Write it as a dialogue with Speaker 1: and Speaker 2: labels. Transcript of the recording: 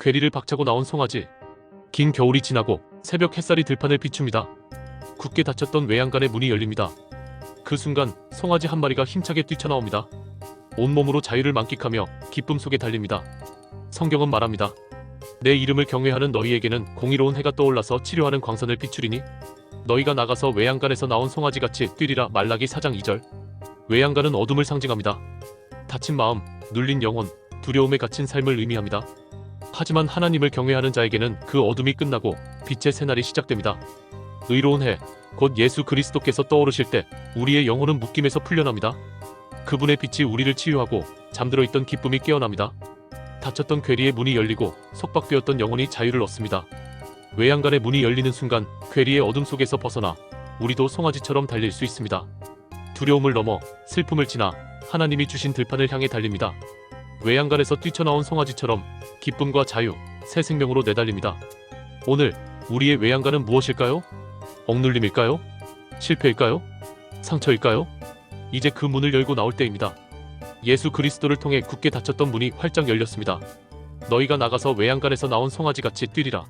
Speaker 1: 괴리를 박차고 나온 송아지. 긴 겨울이 지나고 새벽 햇살이 들판을 비춥니다. 굳게 닫혔던 외양간의 문이 열립니다. 그 순간 송아지 한 마리가 힘차게 뛰쳐나옵니다. 온몸으로 자유를 만끽하며 기쁨 속에 달립니다. 성경은 말합니다. 내 이름을 경외하는 너희에게는 공의로운 해가 떠올라서 치료하는 광선을 비추리니 너희가 나가서 외양간에서 나온 송아지같이 뛰리라 말라기 4장 2절 외양간은 어둠을 상징합니다. 다친 마음, 눌린 영혼, 두려움에 갇힌 삶을 의미합니다. 하지만 하나님을 경외하는 자에게는 그 어둠이 끝나고 빛의 새날이 시작됩니다. 의로운 해, 곧 예수 그리스도께서 떠오르실 때 우리의 영혼은 묶임에서 풀려납니다. 그분의 빛이 우리를 치유하고 잠들어 있던 기쁨이 깨어납니다. 닫혔던 괴리의 문이 열리고 속박되었던 영혼이 자유를 얻습니다. 외양간의 문이 열리는 순간 괴리의 어둠 속에서 벗어나 우리도 송아지처럼 달릴 수 있습니다. 두려움을 넘어 슬픔을 지나 하나님이 주신 들판을 향해 달립니다. 외양간에서 뛰쳐나온 송아지처럼 기쁨과 자유, 새 생명으로 내달립니다. 오늘 우리의 외양간은 무엇일까요? 억눌림일까요? 실패일까요? 상처일까요? 이제 그 문을 열고 나올 때입니다. 예수 그리스도를 통해 굳게 닫혔던 문이 활짝 열렸습니다. 너희가 나가서 외양간에서 나온 송아지같이 뛰리라.